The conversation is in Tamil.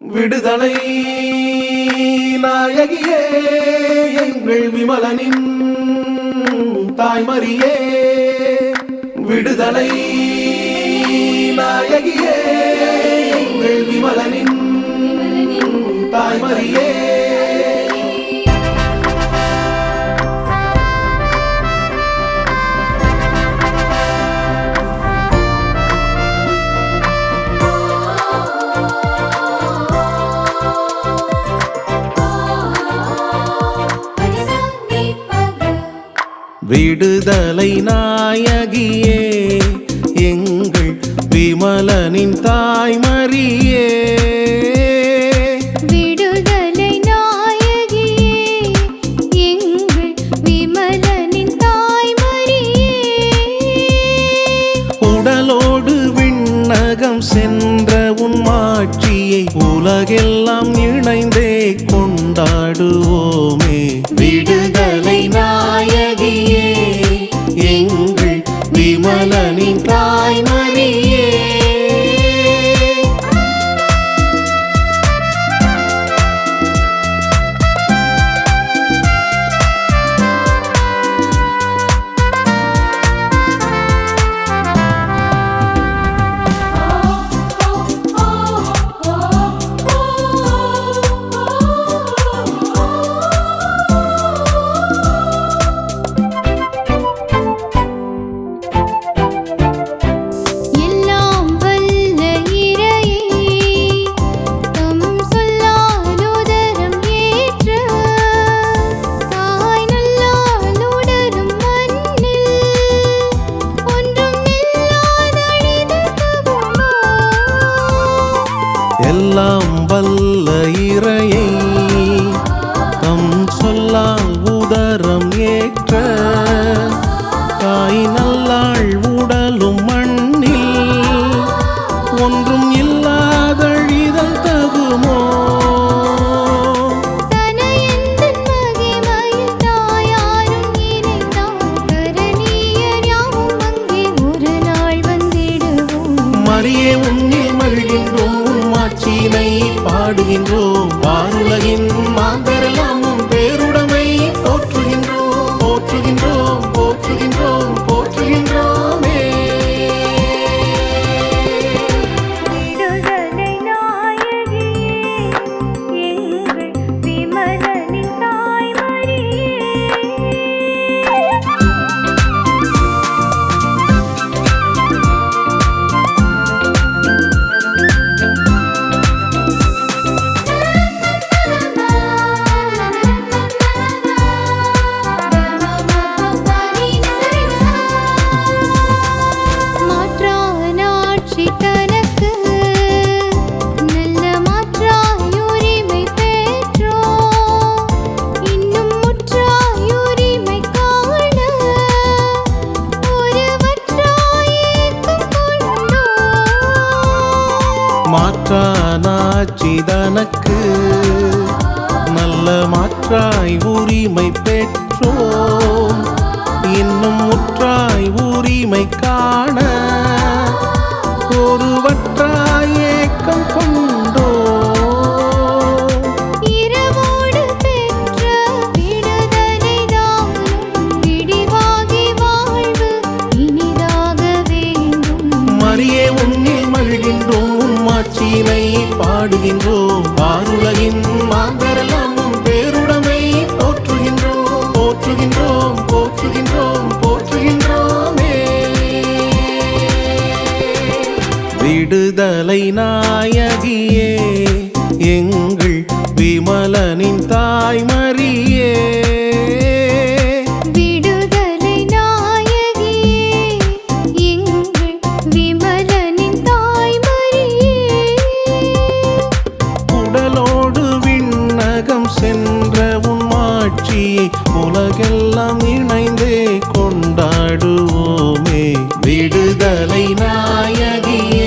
விடுதலை நாயகியே எங்கள் விமலனின் தாய்மரியே. விடுதலை நாயகியே எங்கள் விமலனின் தாய்மரியே. விடுதலை நாயகியே எங்கள் விமலனின் தாய்மரியே. விடுதலை நாயகியே எங்கள் விமலனின் தாய்மரியே. உடலோடு விண்ணகம் சென்ற உன் மாட்சியை உலகெல்லாம் இணைந்தே கொண்டாடுவோமே. வாருலகின் மாற்றானாச்சி தனக்கு நல்ல மாற்றாய் உரிமை பெற்றோம். இன்னும் முற்றாய் உரிமை காண ஒருவற்றாய் ஏக்கம் கொண்டோ இரவோடு பெற்ற உன் பாடுகின்றோம். வாருலகின் மாந்தரெல்லாம் என்ற உன் மாட்சியை உலகெல்லாம் இணைந்தே கொண்டாடுவோமே. விடுதலை நாயகி